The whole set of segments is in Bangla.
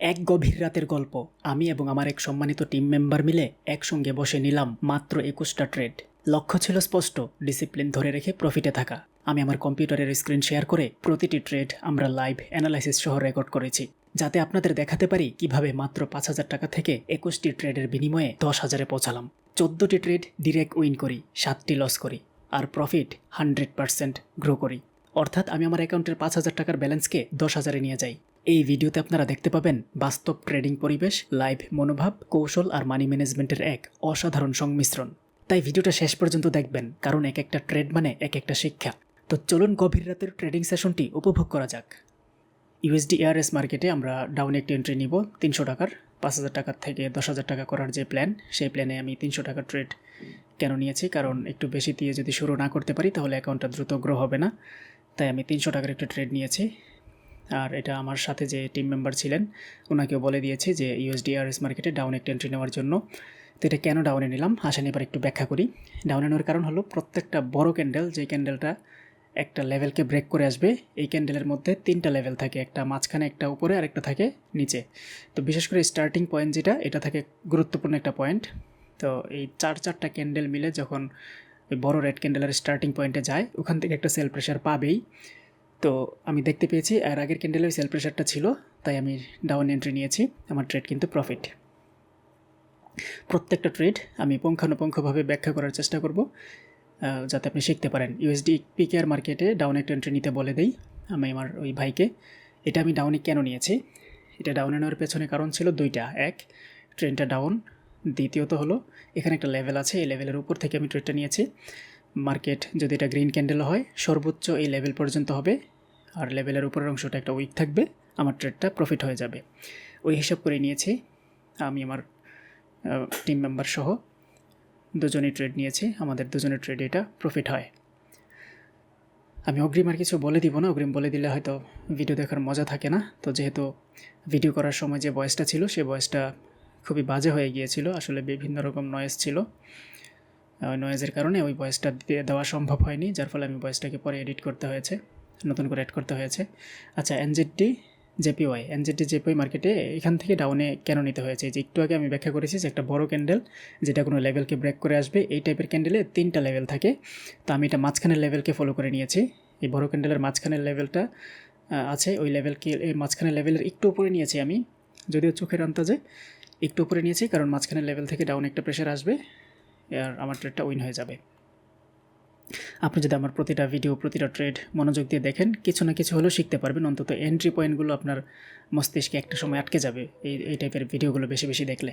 এক গভীর রাতের গল্প। আমি এবং আমার এক সম্মানিত টিম মেম্বার মিলে একসঙ্গে বসে নিলাম মাত্র একুশটা ট্রেড লক্ষ্য ছিল স্পষ্ট ডিসিপ্লিন ধরে রেখে প্রফিটে থাকা। আমি আমার কম্পিউটারের স্ক্রিন শেয়ার করে প্রতিটি ট্রেড আমরা লাইভ অ্যানালাইসিস সহ রেকর্ড করেছি। যাতে আপনাদের দেখাতে পারি কীভাবে মাত্র পাঁচ হাজার টাকা থেকে একুশটি ট্রেডের বিনিময়ে দশ হাজারে পৌঁছালাম। চোদ্দোটি ট্রেড ডিরেক্ট উইন করি, সাতটি লস করি, আর প্রফিট হান্ড্রেড পার্সেন্ট গ্রো করি। অর্থাৎ আমি আমার অ্যাকাউন্টের পাঁচ হাজার টাকার ব্যালেন্সকে দশ হাজারে নিয়ে যাই। এই ভিডিওতে আপনারা দেখতে পাবেন বাস্তব ট্রেডিং পরিবেশ, লাইভ মনোভাব, কৌশল আর মানি ম্যানেজমেন্টের এক অসাধারণ সংমিশ্রণ। তাই ভিডিওটা শেষ পর্যন্ত দেখবেন, কারণ এক একটা ট্রেড মানে এক একটা শিক্ষা। তো চলুন গভীর রাতের ট্রেডিং সেশনটি উপভোগ করা যাক। ইউএসডি এআরএস মার্কেটে আমরা ডাউন একটি এন্ট্রি নিব, তিনশো টাকার। পাঁচ হাজার টাকার থেকে দশ হাজার টাকা করার যে প্ল্যান সেই প্ল্যানে আমি তিনশো টাকার ট্রেড কেন নিয়েছি? কারণ একটু বেশি দিয়ে যদি শুরু না করতে পারি, তাহলে অ্যাকাউন্টটা দ্রুত গ্রো হবে না। তাই আমি তিনশো টাকার একটা ট্রেড নিয়েছি। আর এটা আমার সাথে যে টিম মেম্বার ছিলেন ওনাকেও বলে দিয়েছি যে ইউএসডিআরএস মার্কেটে ডাউন একটা এন্ট্রি নেওয়ার জন্য। তো এটা কেন ডাউনে নিলাম? আসেন এবার একটু ব্যাখ্যা করি। ডাউনে নেওয়ার কারণ হলো প্রত্যেকটা বড় ক্যান্ডেল যে ক্যান্ডেলটা একটা লেভেলকে ব্রেক করে আসবে, এই ক্যান্ডেলের মধ্যে তিনটা লেভেল থাকে। একটা মাঝখানে, একটা উপরে আর একটা থাকে নিচে। তো বিশেষ করে স্টার্টিং পয়েন্ট যেটা, এটা থাকে গুরুত্বপূর্ণ একটা পয়েন্ট তো এই চার, চারটা ক্যান্ডেল মিলে যখন ওই বড় রেড ক্যান্ডেলের স্টার্টিং পয়েন্টে যায়, ওখান থেকে একটা সেল প্রেশার পাবেই। তো আমি দেখতে পেয়েছি, আর আগের ক্যান্ডেলের সেল প্রেশারটা ছিল, তাই আমি ডাউন এন্ট্রি নিয়েছি। আমার ট্রেড কিন্তু প্রফিট প্রত্যেকটা ট্রেড আমি পুঙ্খানুপুঙ্খভাবে ব্যাখ্যা করার চেষ্টা করব যাতে আপনি শিখতে পারেন। ইউএসডি পিকেআর মার্কেটে ডাউন একটা এন্ট্রি নিতে বলে দেই, আমি আমার ওই ভাইকে। এটা আমি ডাউনে কেন নিয়েছি? এটা ডাউনে নেওয়ার পেছনে কারণ ছিল দুইটা। এক ট্রেনটা ডাউন দ্বিতীয়ত হলো, এখানে একটা লেভেল আছে, এই লেভেলের উপর থেকে আমি ট্রেডটা নিয়েছি। মার্কেট যদি এটা গ্রিন ক্যান্ডেল হয়, সর্বোচ্চ এই লেভেল পর্যন্ত হবে। আর লেভেলের উপরের অংশটা একটা উইক থাকবে, আমার ট্রেডটা প্রফিট হয়ে যাবে। ওই হিসাব করে নিয়েছি, আমি আমার টিম মেম্বার সহ দুজনেই ট্রেড নিয়েছি, আমাদের দুজনের ট্রেড এটা প্রফিট হয়। আমি অগ্রিম আর কিছু বলে দিব না, অগ্রিম বলে দিলে হয়তো ভিডিও দেখার মজা থাকে না। তো যেহেতু ভিডিও করার সময় যে বয়সটা ছিল সেই বয়সটা খুবই বাজে হয়ে গিয়েছিল, আসলে বিভিন্ন রকম নয়েজ ছিল। ওই নয়েজের কারণে ওই ভয়েসটা দেওয়া সম্ভব হয়নি, যার ফলে আমি ভয়েসটাকে পরে এডিট করতে হয়েছে, নতুন করে অ্যাড করতে হয়েছে। আচ্ছা এনজেডডি জেপিওয়াই এনজেডডি জেপিওয়াই মার্কেটে এখান থেকে ডাউনে কেন নিতে হয়েছে? যে একটু আগে আমি ব্যাখ্যা করেছি যে একটা বড় ক্যান্ডেল যেটা কোনো লেভেলকে ব্রেক করে আসবে, এই টাইপের ক্যান্ডেলে তিনটা লেভেল থাকে। তো আমি এটা মাঝখানের লেভেলকে ফলো করে নিয়েছি। এই বড় ক্যান্ডেলের মাঝখানের লেভেলটা আছে, ওই লেভেলকে এই মাঝখানের লেভেলের একটু উপরে নিয়েছি আমি, যদিও চোখের আন্তাজে একটু উপরে নিয়েছি, কারণ মাঝখানের লেভেল থেকে ডাউন একটা প্রেশার আসবে। আর আমার ট্রেডটা উইন হয়ে যাবে। আপনি যদি আমার প্রতিটা ভিডিও প্রতিটা ট্রেড মনোযোগ দিয়ে দেখেন, কিছু না কিছু হলেও শিখতে পারবেন। অন্তত এন্ট্রি পয়েন্টগুলো আপনার মস্তিষ্কে একটা সময় আটকে যাবে, এই এই টাইপের ভিডিওগুলো বেশি বেশি দেখলে।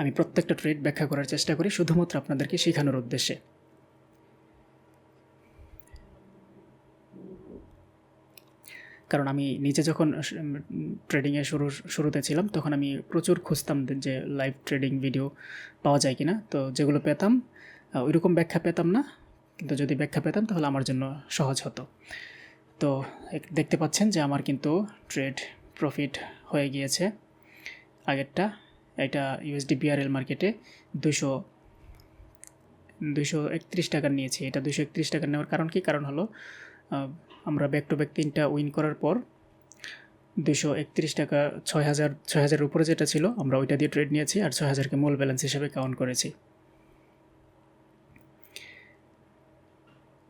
আমি প্রত্যেকটা ট্রেড ব্যাখ্যা করার চেষ্টা করি, শুধুমাত্র আপনাদেরকে শেখানোর উদ্দেশ্যে। কারণ আমি নিজে যখন ট্রেডিংয়ে শুরু, শুরুতে ছিলাম, তখন আমি প্রচুর খুঁজতাম যে লাইভ ট্রেডিং ভিডিও পাওয়া যায় কিনা। তো যেগুলো পেতাম ওইরকম ব্যাখ্যা পেতাম না। কিন্তু যদি ব্যাখ্যা পেতাম, তাহলে আমার জন্য সহজ হতো। তো দেখতে পাচ্ছেন যে আমার কিন্তু ট্রেড প্রফিট হয়ে গিয়েছে। আগেরটা, এটা ইউএসডি বিআরএল মার্কেটে দুশো দুশো একত্রিশ টাকার নিয়েছি। এটা দুশো একত্রিশ টাকার নেওয়ার কারণ কি? কারণ হলো আমরা ব্যাক টু ব্যাক তিনটা উইন করার পর দুশো একত্রিশ টাকা ছয় হাজার, ছয় হাজারের উপরে যেটা ছিল, আমরা ওইটা দিয়ে ট্রেড নিয়েছি আর ছয় হাজারকে মূল ব্যালেন্স হিসেবে কাউন্ট করেছি।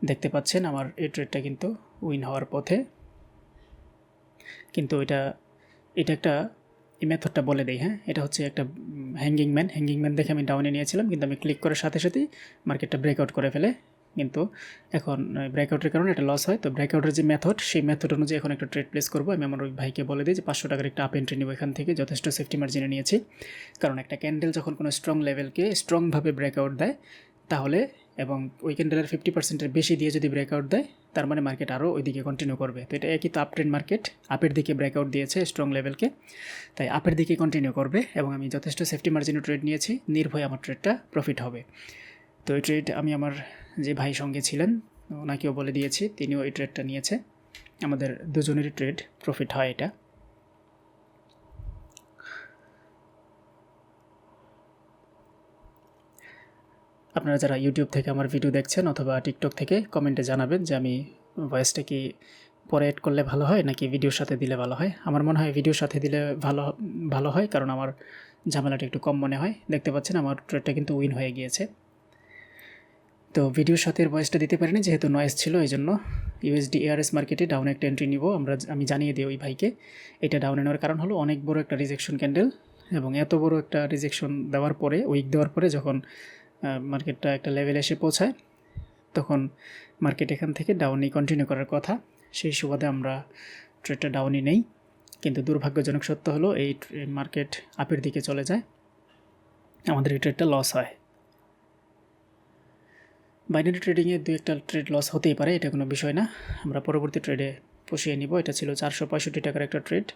দেখতে পাচ্ছেন আমার এই ট্রেডটা কিন্তু উইন হওয়ার পথে। কিন্তু এটা এটা একটা, এই মেথডটা বলে দেই হ্যাঁ? এটা হচ্ছে একটা হ্যাঙ্গিং ম্যান হ্যাঙ্গিং ম্যান দেখে আমি ডাউনে নিয়েছিলাম, কিন্তু আমি ক্লিক করার সাথে সাথেই মার্কেটটা ব্রেকআউট করে ফেলে। কিন্তু এখন ব্রেকআউটের কারণে এটা লস হয়। তো ব্রেকআউটের যে মেথড সেই মেথড অনুযায়ী এখন একটা ট্রেড প্লেস করব। আমি আমার ওই ভাইকে বলে দিই যে পাঁচশো টাকার একটা আপ এন্ট্রি নেব এখান থেকে। যথেষ্ট সেফটি মার্জিনে নিয়েছি। কারণ একটা ক্যান্ডেল যখন কোনো স্ট্রং লেভেলকে স্ট্রংভাবে ব্রেকআউট দেয়, তাহলে এবং ওই ক্যান্ডেলের ফিফটি পার্সেন্টের বেশি দিয়ে যদি ব্রেকআউট দেয়, তার মানে মার্কেট আরও ওইদিকে কন্টিনিউ করবে। তো এটা একই তো আপ ট্রেন্ড মার্কেট আপের দিকে ব্রেকআউট দিয়েছে স্ট্রং লেভেলকে তাই আপের দিকে কন্টিনিউ করবে এবং আমি যথেষ্ট সেফটি মার্জিনে ট্রেড নিয়েছি। নির্ভয় আমার ট্রেডটা প্রফিট হবে। তো এই ট্রেড আমি আমার যে ভাই সঙ্গে ছিলেন, ওনাকেও বলে দিয়েছি, তিনিও এই ট্রেডটা নিয়েছে। আমাদের দুজনেরই ট্রেড প্রফিট হয় এটা। আপনারা যারা ইউটিউব থেকে আমার ভিডিও দেখছেন অথবা টিকটক থেকে কমেন্টে জানাবেন যে আমি ভয়েসটা কি পরে অ্যাড করলে ভালো হয়, নাকি ভিডিওর সাথে দিলে ভালো হয়। আমার মনে হয় ভিডিওর সাথে দিলে ভালো ভালো হয়, কারণ আমার ঝামেলাটা একটু কম মনে হয়। দেখতে পাচ্ছেন আমার ট্রেডটা কিন্তু উইন হয়ে গিয়েছে। তো ভিডিওর সাথে ভয়েসটা দিতে পারিনি, যেহেতু নয়েস ছিল, এই জন্য ইউএসডি এআরএস মার্কেটে ডাউন একটা এন্ট্রি নিব। আমরা আমি জানিয়ে দিই ওই ভাইকে, এটা ডাউনে নেওয়ার কারণ হলো অনেক বড় একটা রিজেকশন ক্যান্ডেল এবং এত বড় একটা রিজেকশন দেওয়ার পরে উইক দেওয়ার পরে যখন মার্কেটটা একটা লেভেলে এসে পৌঁছায়, তখন মার্কেট এখান থেকে ডাউনই কন্টিনিউ করার কথা। সেই সুবাদে আমরা ট্রেডটা ডাউনই নেই, কিন্তু দুর্ভাগ্যজনক সত্য হলো এই মার্কেট আপের দিকে চলে যায়। আমাদের এই ট্রেডটা লস হয়। বাইনারি ট্রেডিংয়ে দু একটা ট্রেড লস হতেই পারে, এটা কোনো বিষয় না। আমরা পরবর্তী ট্রেডে পুষিয়ে নিব। এটা ছিল চারশো পঁয়ষট্টি টাকার একটা ট্রেড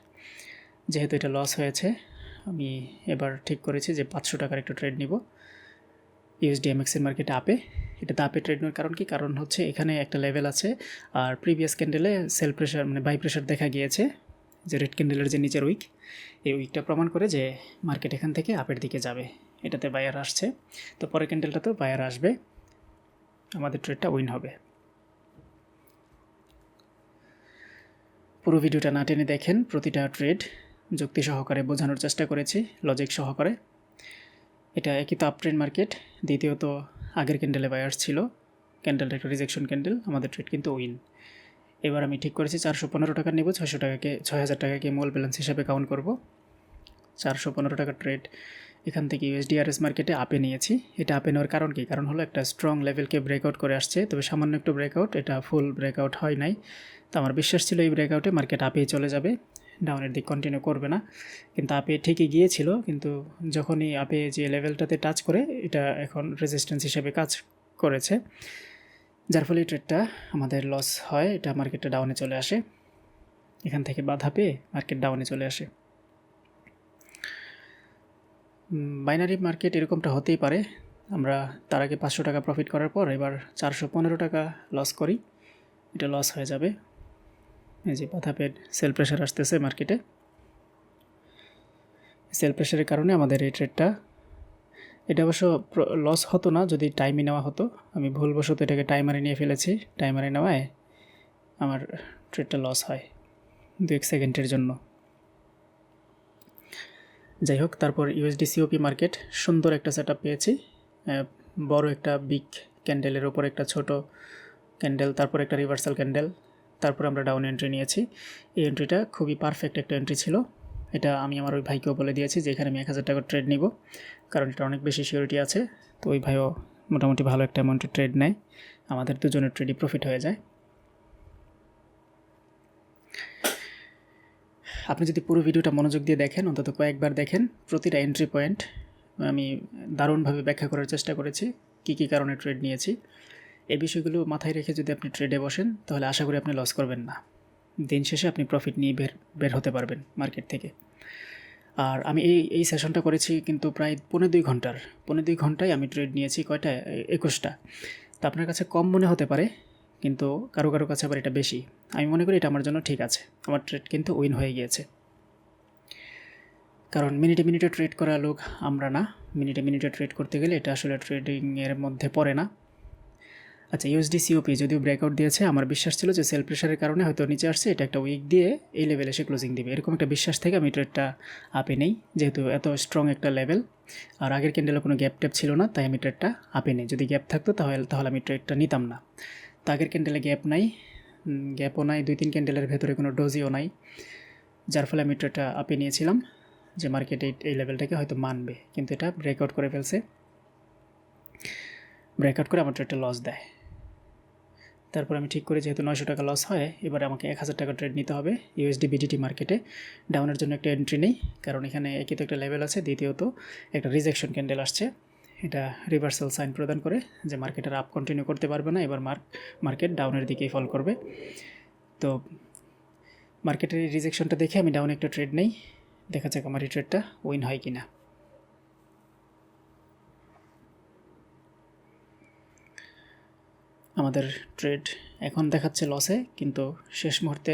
যেহেতু এটা লস হয়েছে, আমি এবার ঠিক করেছি যে পাঁচশো টাকার একটা ট্রেড নিব। ইউএসডিএমএক্সের মার্কেটে আপে এটা আপে ট্রেড নেওয়ার কারণ কি? কারণ হচ্ছে এখানে একটা লেভেল আছে, আর প্রিভিয়াস ক্যান্ডেলে সেল প্রেশার মানে বাই প্রেশার দেখা গিয়েছে, যে রেড ক্যান্ডেলের যে নিচের উইক এই উইকটা প্রমাণ করে যে মার্কেট এখান থেকে আপের দিকে যাবে। এটাতে বায়ার আসছে। তো পরের ক্যান্ডেলটাতেও বায়ার আসবে। আমাদের ট্রেডটা উইন হবে। পুরো ভিডিওটা না টেনে দেখেন, প্রতিটা ট্রেড যুক্তি সহকারে বোঝানোর চেষ্টা করেছি লজিক সহকারে। এটা একই তো আপট্রেন্ড মার্কেট দ্বিতীয়ত আগের ক্যান্ডেলে বায়ার্স ছিল। ক্যান্ডেলটা একটা রিজেকশন ক্যান্ডেল আমাদের ট্রেড কিন্তু উইন এবার আমি ঠিক করেছি, চারশো পনেরো টাকা নেব, ছয়শো টাকাকে, ছয় হাজার টাকাকে মোল ব্যালেন্স হিসাবে কাউন্ট করব। চারশো পনেরো টাকা ট্রেড এখান থেকে ইউএসডিআরএস মার্কেটে আপে নিয়েছি। এটা আপে নেওয়ার কারণ কি? কারণ হলো একটা স্ট্রং লেভেলকে ব্রেকআউট করে আসছে। তবে সামান্য একটু ব্রেকআউট এটা ফুল ব্রেকআউট হয় নাই। তো আমার বিশ্বাস ছিল এই ব্রেকআউটে মার্কেট আপেই চলে যাবে। ডাউনের দিক কন্টিনিউ করবে না। কিন্তু আপে ঠিকই গিয়েছিল। কিন্তু যখনই আপে যে লেভেলটাতে টাচ করে, এটা এখন রেজিস্ট্যান্স হিসেবে কাজ করেছে। যার ফলে ট্রেডটা আমাদের লস হয়। এটা মার্কেটটা ডাউনে চলে আসে। এখান থেকে বাধা পেয়ে মার্কেট ডাউনে চলে আসে। বাইনারি মার্কেট এরকমটা হতেই পারে। আমরা তার আগে পাঁচশো টাকা প্রফিট করার পর এবার চারশো পনেরো টাকা লস করি। এটা লস হয়ে যাবে। এই যে বাধা পেড সেল প্রেশার আসতেছে মার্কেটে সেল প্রেশারের কারণে আমাদের এই ট্রেডটা এটা অবশ্য লস হতো না, যদি টাইমে নেওয়া হতো। আমি ভুলবশত এটাকে টাইমারে নিয়ে ফেলেছি। টাইমারে নেওয়ায় আমার ট্রেডটা লস হয়। দু এক সেকেন্ডের জন্য। যাই হোক তারপর ইউএসডি সিওপি মার্কেট সুন্দর একটা সেট পেয়েছি। বড় একটা বিগ ক্যান্ডেলের ওপর একটা ছোট ক্যান্ডেল তারপর একটা রিভার্সাল ক্যান্ডেল তারপর আমরা ডাউন এন্ট্রি নিয়েছি। এই এন্ট্রিটা খুবই পারফেক্ট একটা এন্ট্রি ছিল। এটা আমি আমার ওই ভাইকেও বলে দিয়েছি যে এখানে আমি এক হাজার টাকার ট্রেড নিব, কারণ এটা অনেক বেশি সিওরিটি আছে। তো ওই ভাইও মোটামুটি ভালো একটা অ্যামাউন্টের ট্রেড নেয়। আমাদের দুজনের ট্রেডই প্রফিট হয়ে যায়। আপনি যদি পুরো ভিডিওটা মনোযোগ দিয়ে দেখেন, অন্তত কয়েকবার দেখেন, প্রতিটা এন্ট্রি পয়েন্ট আমি দারুণভাবে ব্যাখ্যা করার চেষ্টা করেছি, কী কী কারণে ট্রেড নিয়েছি। এই বিষয়গুলো মাথায় রেখে যদি আপনি ট্রেডে বসেন, তাহলে আশা করি আপনি লস করবেন না। দিন শেষে আপনি প্রফিট নিয়ে বের বের হতে পারবেন মার্কেট থেকে। আর আমি এই এই সেশনটা করেছি কিন্তু প্রায় পনেরো দুই ঘণ্টার। পনেরো দুই ঘন্টায় আমি ট্রেড নিয়েছি কয়টা? একুশটা। তো আপনার কাছে কম মনে হতে পারে কিন্তু কারও কারও কাছে আবার এটা বেশি। আমি মনে করি এটা আমার জন্য ঠিক আছে। আমার ট্রেড কিন্তু উইন হয়ে গিয়েছে। কারণ মিনিটে মিনিটে ট্রেড করা লোক আমরা না। মিনিটে মিনিটে ট্রেড করতে গেলে এটা আসলে ট্রেডিংয়ের মধ্যে পড়ে না। আচ্ছা ইউএসডি সিওপি যদিও ব্রেকআউট দিয়েছে, আমার বিশ্বাস ছিল যে সেল প্রেশারের কারণে হয়তো নিচে আসছে, এটা একটা উইক দিয়ে এই লেভেলে সে ক্লোজিং দিবে। এরকম একটা বিশ্বাস থেকে আমি ট্রেডটা আপে নেই, যেহেতু এত স্ট্রং একটা লেভেল আর আগের ক্যান্ডেলে কোনো গ্যাপ ট্যাপ ছিল না, তাই আমি ট্রেডটা আপে নেই। যদি গ্যাপ থাকতো তাহলে তাহলে আমি ট্রেডটা নিতাম না। তো আগের ক্যান্ডেলে গ্যাপ নাই। গ্যাপও নাই, দুই তিন ক্যান্ডেলের ভেতরে কোনো ডোজিও নাই। যার ফলে আমি ট্রেডটা আপে নিয়েছিলাম যে মার্কেটে এই লেভেলটাকে হয়তো মানবে, কিন্তু এটা ব্রেকআউট করে ফেলছে। ব্রেকআউট করে আমার ট্রেডটা লস দেয়। তারপর আমি ঠিক করি যেহেতু নয়শো টাকা লস হয়, এবার আমাকে এক হাজার টাকা ট্রেড নিতে হবে ইউএসডি বিডিটি মার্কেটে ডাউনের জন্য একটা এন্ট্রি নেই, কারণ এখানে একই তো একটা লেভেল আছে, দ্বিতীয়ত একটা রিজেকশন ক্যান্ডেল আসছে। এটা রিভার্সাল সাইন প্রদান করে যে মার্কেটের আপ কন্টিনিউ করতে পারবে না, এবার মার্ক মার্কেট ডাউনের দিকেই ফল করবে। তো মার্কেটের রিজেকশনটা দেখে আমি ডাউনে একটা ট্রেড নেই, দেখা যাক আমার এই ট্রেডটা উইন হয় কি না আমাদের ট্রেড এখন দেখাচ্ছে লসে কিন্তু শেষ মুহূর্তে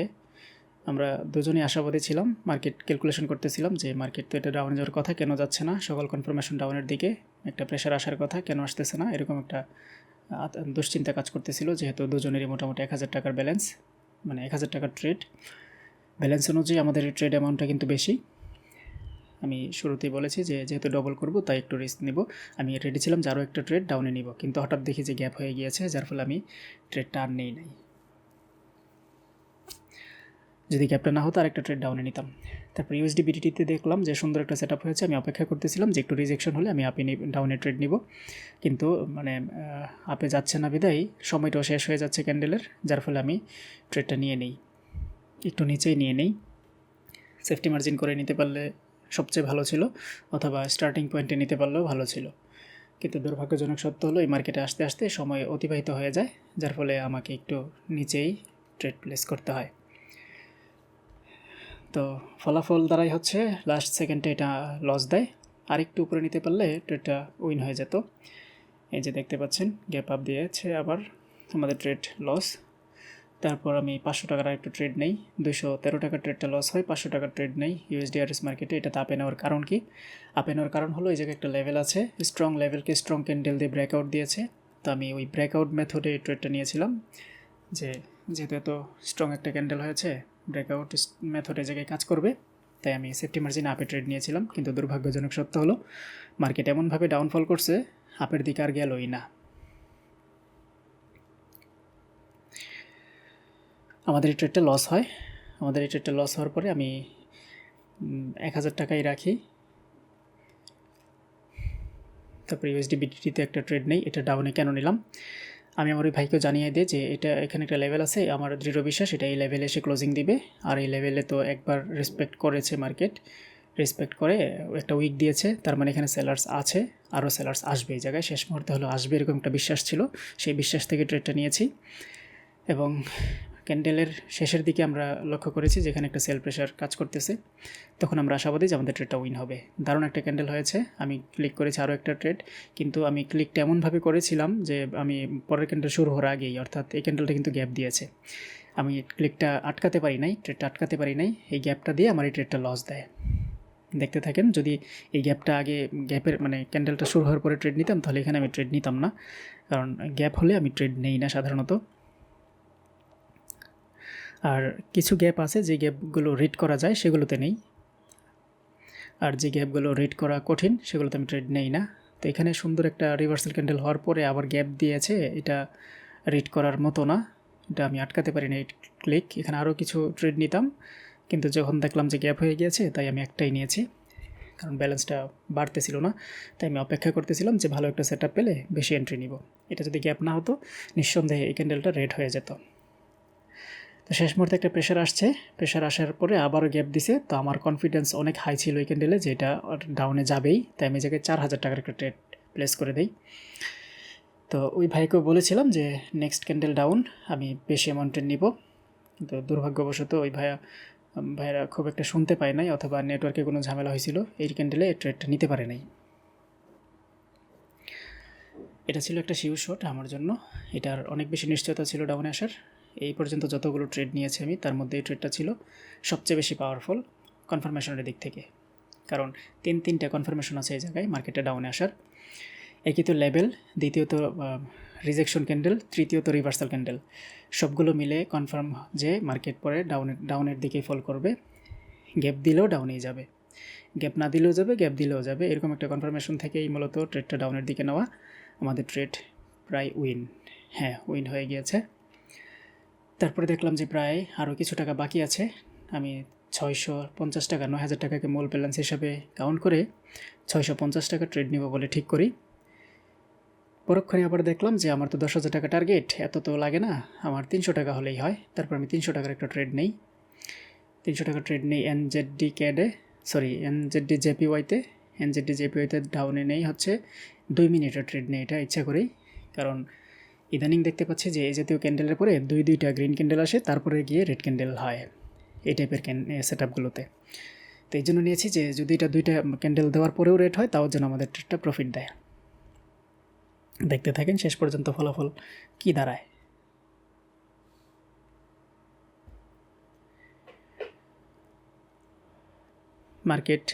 আমরা দুজনেই আশাবাদী ছিলাম মার্কেট ক্যালকুলেশন করতেছিলাম যে মার্কেট তো এটা ডাউন যাওয়ার কথা, কেন যাচ্ছে না? সকল কনফার্মেশন ডাউনের দিকে একটা প্রেশার আসার কথা, কেন আসতেছে না? এরকম একটা দুশ্চিন্তা কাজ করতেছিল, যেহেতু দুজনেরই মোটামুটি এক হাজার টাকার ব্যালেন্স মানে এক হাজার টাকার ট্রেড ব্যালেন্স অনুযায়ী আমাদের ট্রেড অ্যামাউন্টটা কিন্তু বেশি। আমি শুরুতেই বলেছি যে যেহেতু ডবল করব, তাই একটু রিস্ক নেব। আমি রেডি ছিলাম যে আরও একটা ট্রেড ডাউনে নিব, কিন্তু হঠাৎ দেখি যে গ্যাপ হয়ে গিয়েছে, যার ফলে আমি ট্রেডটা আর নেই নাই। যদি গ্যাপটা না হতো আর একটা ট্রেড ডাউনে নিতাম। তারপর ইউএসডি বিটিটিতে দেখলাম যে সুন্দর একটা সেট হয়েছে, আমি অপেক্ষা করতেছিলাম যে একটু রিজেকশন হলে আমি আপে ডাউনে ট্রেড নিব। কিন্তু মানে আপে যাচ্ছে না বিদায়, সময়টাও শেষ হয়ে যাচ্ছে ক্যান্ডেলের যার ফলে আমি ট্রেডটা নিয়ে নেই। একটু নিচেই নিয়ে নেই। সেফটি মার্জিন করে নিতে পারলে সবচেয়ে ভালো ছিল, অথবা স্টার্টিং পয়েন্টে নিতে পারলেও ভালো ছিল। কিন্তু দুর্ভাগ্যজনক সত্য হলো, এই মার্কেটে আসতে আসতে সময় অতিবাহিত হয়ে যায়, যার ফলে আমাকে একটু নিচেই ট্রেড প্লেস করতে হয়। তো ফলাফল দ্বারাই হচ্ছে লাস্ট সেকেন্ডে এটা লস দেয়। আর একটু উপরে নিতে পারলে ট্রেডটা উইন হয়ে যেত। এই যে দেখতে পাচ্ছেন গ্যাপ আপ দিয়েছে আবার আমাদের ট্রেড লস তারপর আমি পাঁচশো টাকার একটু ট্রেড নেই। দুশো তেরো টাকার ট্রেডটা লস হয়, পাঁচশো টাকার ট্রেড নেই। ইউএসডিআরএস মার্কেটে এটা আপে নেওয়ার কারণ কি? আপে নেওয়ার কারণ হলো এই জায়গায় একটা লেভেল আছে। স্ট্রং লেভেলকে স্ট্রং ক্যান্ডেল দিয়ে ব্রেকআউট দিয়েছে। তো আমি ওই ব্রেকআউট মেথডে ট্রেডটা নিয়েছিলাম। যে যেহেতু এত স্ট্রং একটা ক্যান্ডেল হয়েছে ব্রেকআউট মেথডে জায়গায় কাজ করবে, তাই আমি সেফটি মার্জিন আপে ট্রেড নিয়েছিলাম, কিন্তু দুর্ভাগ্যজনক সত্য হলো মার্কেট এমনভাবে ডাউনফল করছে আপের দিকে আর গেলই না। আমাদের এই ট্রেডটা লস হয়। আমাদের এই ট্রেডটা লস হওয়ার পরে আমি এক হাজার টাকাই রাখি। তারপরে ইউএসডি বিটিটিতে একটা ট্রেড নেই, এটা ডাউনে কেন নিলাম? আমি আমার ওই ভাইকেও জানিয়ে দিই যে এটা এখানে একটা লেভেল আছে, আমার দৃঢ় বিশ্বাস এটা এই লেভেলে এসে ক্লোজিং দিবে। আর এই লেভেলে তো একবার রেসপেক্ট করেছে মার্কেট রেসপেক্ট করে একটা উইক দিয়েছে, তার মানে এখানে সেলার্স আছে আরও সেলার্স আসবে এই জায়গায়। শেষ মুহূর্তে হলো আসবে এরকম একটা বিশ্বাস ছিল, সেই বিশ্বাস থেকে ট্রেডটা নিয়েছি। এবং ক্যান্ডেলের শেষের দিকে আমরা লক্ষ্য করেছি যেখানে একটা সেল প্রেশার কাজ করতেছে। তখন আমরা আশাবাদী যে আমাদের ট্রেডটা উইন হবে। দারুণ একটা ক্যান্ডেল হয়েছে। আমি ক্লিক করেছি আরও একটা ট্রেড কিন্তু আমি ক্লিকটা এমনভাবে করেছিলাম যে আমি পরের ক্যান্ডেল শুরু হওয়ার আগেই, অর্থাৎ এই ক্যান্ডেলটা কিন্তু গ্যাপ দিয়েছে। আমি ক্লিকটা আটকাতে পারি নাই ট্রেডটা আটকাতে পারি নাই, এই গ্যাপটা দিয়ে আমার এই ট্রেডটা লস দেয়। দেখতে থাকেন, যদি এই গ্যাপটা আগে গ্যাপের মানে ক্যান্ডেলটা শুরু হওয়ার পরে ট্রেড নিতাম, তাহলে এখানে আমি ট্রেড নিতাম না। কারণ গ্যাপ হলে আমি ট্রেড নেই না সাধারণত। আর কিছু গ্যাপ আছে, যে গ্যাপগুলো রিড করা যায় সেগুলোতে নেই। আর যে গ্যাপগুলো রিড করা কঠিন সেগুলোতে আমি ট্রেড নেই না। তো এখানে সুন্দর একটা রিভার্সাল ক্যান্ডেল হওয়ার পরে আবার গ্যাপ দিয়েছে, এটা রিড করার মতো না। এটা আমি আটকাতে পারি না এই ক্লিক এখানে আরও কিছু ট্রেড নিতাম, কিন্তু যখন দেখলাম যে গ্যাপ হয়ে গিয়েছে, তাই আমি একটাই নিয়েছি, কারণ ব্যালেন্সটা বাড়তেছিল না। তাই আমি অপেক্ষা করতেছিলাম যে ভালো একটা সেট পেলে বেশি এন্ট্রি নিব। এটা যদি গ্যাপ না হতো, নিঃসন্দেহে এই ক্যান্ডেলটা রেড হয়ে যেত। তো শেষ মুহূর্তে একটা প্রেশার আসছে। প্রেশার আসার পরে আবারও গ্যাপ দিছে। তো আমার কনফিডেন্স অনেক হাই ছিল ওই ক্যান্ডেলে যে এটা ডাউনে যাবেই। তাই আমি জায়গায় চার হাজার টাকার একটা ট্রেড প্লেস করে দিই। তো ওই ভাইকেও বলেছিলাম যে নেক্সট ক্যান্ডেল ডাউন আমি বেশি অ্যামাউন্টের নিব। কিন্তু দুর্ভাগ্যবশত ওই ভাইয়া ভাইয়েরা খুব একটা শুনতে পায় নাই অথবা নেটওয়ার্কে কোনো ঝামেলা হয়েছিল। এই ক্যান্ডেলে ট্রেডটা নিতে পারে নাই। এটা ছিল একটা শিউ শট আমার জন্য। এটার অনেক বেশি নিশ্চয়তা ছিল ডাউনে আসার। এই পর্যন্ত যতগুলো ট্রেড নিয়েছি আমি, তার মধ্যে এই ট্রেডটা ছিল সবচেয়ে বেশি পাওয়ারফুল কনফার্মেশনের দিক থেকে। কারণ তিন তিনটা কনফার্মেশন আছে এই জায়গায় মার্কেটে ডাউনে আসার। একই তো লেভেল দ্বিতীয়ত রিজেকশন ক্যান্ডেল তৃতীয়ত রিভার্সাল ক্যান্ডেল সবগুলো মিলে কনফার্ম যে মার্কেট পরে ডাউনের ডাউনের দিকেই ফল করবে। গ্যাপ দিলেও ডাউনেই যাবে। গ্যাপ না দিলেও যাবে গ্যাপ দিলেও যাবে। এরকম একটা কনফার্মেশন থেকেই মূলত ট্রেডটা ডাউনের দিকে নেওয়া আমাদের ট্রেড প্রায় উইন হ্যাঁ উইন হয়ে গিয়েছে। তারপরে দেখলাম যে প্রায় আরও কিছু টাকা বাকি আছে। আমি ছয়শো পঞ্চাশ টাকা, নয় হাজার টাকাকে মূল ব্যালেন্স হিসাবে কাউন্ট করে ছয়শো পঞ্চাশ টাকা ট্রেড নিব বলে ঠিক করি। পরক্ষণে আবার দেখলাম যে আমার তো দশ হাজার টাকা টার্গেট, এত তো লাগে না, আমার তিনশো টাকা হলেই হয়। তারপর আমি তিনশো টাকার একটা ট্রেড নেই। তিনশো টাকা ট্রেড নেই এনজেডডি ক্যাডে সরি এনজেডডি জেপিওয়াইতে এনজেডডি জেপিওয়াইতে ডাউনে নেই, হচ্ছে দুই মিনিটের ট্রেড নেই, এটা ইচ্ছা করেই। কারণ ইদানিং দেখতে পাচ্ছি যে এই জাতীয় ক্যান্ডেলের পরে দুই দুইটা গ্রিন ক্যান্ডেল আসে, তারপরে গিয়ে রেড ক্যান্ডেল হয় এই টাইপের সেট আপগুলোতে তো এই জন্য নিয়েছি যে যদি এটা দুইটা ক্যান্ডেল দেওয়ার পরেও রেড হয়, তাও যেন আমাদের ট্রেডটা প্রফিট দেয়। দেখতে থাকেন শেষ পর্যন্ত ফলাফল কি দাঁড়ায়। মার্কেট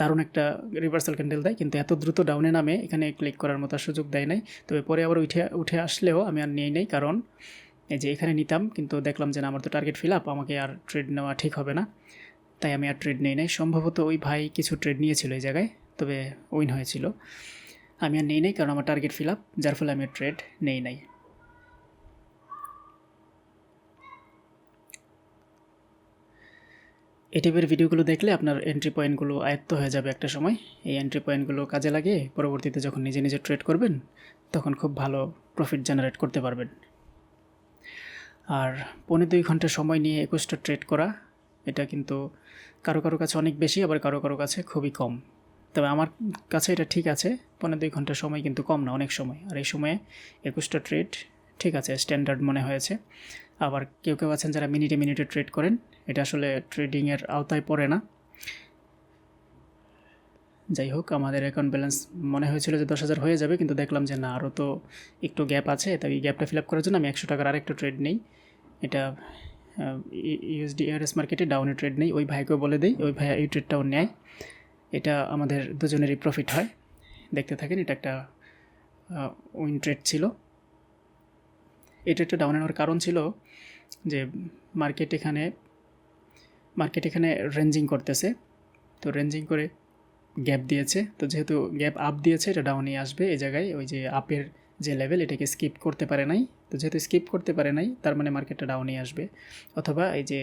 দারুণ একটা রিভার্সাল ক্যান্ডেল দেয়, কিন্তু এত দ্রুত ডাউনে নামে এখানে ক্লিক করার মতো সুযোগ দেয় নাই। তবে পরে আবার উঠে উঠে আসলেও আমি আর নিয়ে নেই, কারণ এই যে এখানে নিতাম, কিন্তু দেখলাম যে না, আমার তো টার্গেট ফিল আপ আমাকে আর ট্রেড নেওয়া ঠিক হবে না। তাই আমি আর ট্রেড নেই নাই। সম্ভবত ওই ভাই কিছু ট্রেড নিয়েছিল এই জায়গায়, তবে উইন হয়েছিল। আমি আর নেই নাই, কারণ আমার টার্গেট ফিল আপ যার ফলে আমি ট্রেড নেই নাই। এই টাইপের ভিডিওগুলো দেখলে আপনার এন্ট্রি পয়েন্টগুলো আয়ত্ত হয়ে যাবে একটা সময়। এই এন্ট্রি পয়েন্টগুলো কাজে লাগিয়ে পরবর্তীতে যখন নিজে নিজে ট্রেড করবেন, তখন খুব ভালো প্রফিট জেনারেট করতে পারবেন। আর পনেরো দুই ঘণ্টা সময় নিয়ে একুশটা ট্রেড করা, এটা কিন্তু কারও কারও কাছে অনেক বেশি, আবার কারও কারও কাছে খুবই কম। তবে আমার কাছে এটা ঠিক আছে পনেরো দুই ঘণ্টা সময় কিন্তু কম না, অনেক সময়। আর এই সময়ে একুশটা ট্রেড ঠিক আছে স্ট্যান্ডার্ড মনে হয়েছে। আবার কেউ কেউ আছেন যারা মিনিটে মিনিটে ট্রেড করেন, এটা আসলে ট্রেডিংয়ের আওতায় পড়ে না। যাই হোক, আমাদের অ্যাকাউন্ট ব্যালেন্স মনে হয়েছিল যে দশ হাজার হয়ে যাবে, কিন্তু দেখলাম যে না আরও তো একটু গ্যাপ আছে, তাই এই গ্যাপটা ফিল আপ করার জন্য আমি একশো টাকার আরেকটা ট্রেড নেই। এটা ইউএসডি এআরএস মার্কেটে ডাউনে ট্রেড নেই, ওই ভাইকেও বলে দেই, ওই ভাই এই ট্রেডটাও নেয়। এটা আমাদের দুজনেরই প্রফিট হয়। দেখতে থাকেন, এটা একটা উইন ট্রেড ছিল। এই ট্রেডটা ডাউন হওয়ার কারণ ছিল যে মার্কেট এখানে মার্কেট এখানে রেঞ্জিং করতেছে। তো রেঞ্জিং করে গ্যাপ দিয়েছে। তো যেহেতু গ্যাপ আপ দিয়েছে, এটা ডাউনে আসবে এই জায়গায়। ওই যে আপের যে লেভেল এটাকে স্কিপ করতে পারে নাই। তো যেহেতু স্কিপ করতে পারে নাই, তার মানে মার্কেটটা ডাউনে আসবে। অথবা এই যে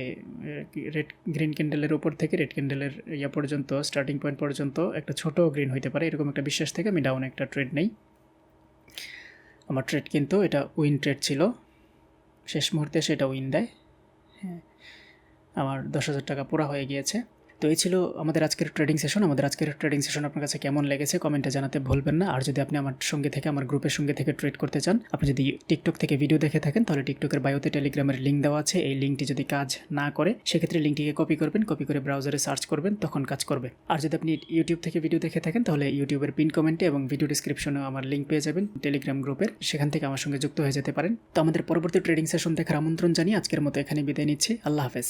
রেড গ্রিন ক্যান্ডেলের উপর থেকে রেড ক্যান্ডেলের ইয়া পর্যন্ত স্টার্টিং পয়েন্ট পর্যন্ত একটা ছোট গ্রিন হইতে পারে। এরকম একটা বিশ্বাস থেকে আমি ডাউনে একটা ট্রেড নেই। আমার ট্রেড কিন্তু এটা উইন ট্রেড ছিল। শেষ মুহূর্তে সেটা উইন দেয়। হ্যাঁ আমার দশ হাজার টাকা পুরা হয়ে গিয়েছে। তো এই ছিল আমাদের আজকের ট্রেডিং সেশন আমাদের আজকের ট্রেডিং সেশন আপনার কাছে কেমন লেগেছে কমেন্টে জানাতে ভুলবেন না। আর যদি আপনি আমার সঙ্গে থেকে, আমার গ্রুপের সঙ্গে থেকে ট্রেড করতে চান, আপনি যদি টিকটক থেকে ভিডিও দেখে থাকেন, তাহলে টিকটকের বায়োতে টেলিগ্রামের লিঙ্ক দেওয়া আছে। এই লিঙ্কটি যদি কাজ না করে, সেক্ষেত্রে লিঙ্কটিকে কপি করবেন কপি করে ব্রাউজারে সার্চ করবেন, তখন কাজ করবে। আর যদি আপনি ইউটিউব থেকে ভিডিও দেখে থাকেন, তাহলে ইউটিউবের পিন কমেন্টে এবং ভিডিও ডিসক্রিপশনেও আমার লিঙ্ক পেয়ে যাবেন টেলিগ্রাম গ্রুপের সেখান থেকে আমার সঙ্গে যুক্ত হয়ে যেতে পারেন। তো আমাদের পরবর্তী ট্রেডিং সেশন দেখার আমন্ত্রণ জানিয়ে আজকের মতো এখানে বিদায় নিচ্ছি। আল্লাহ হাফেজ।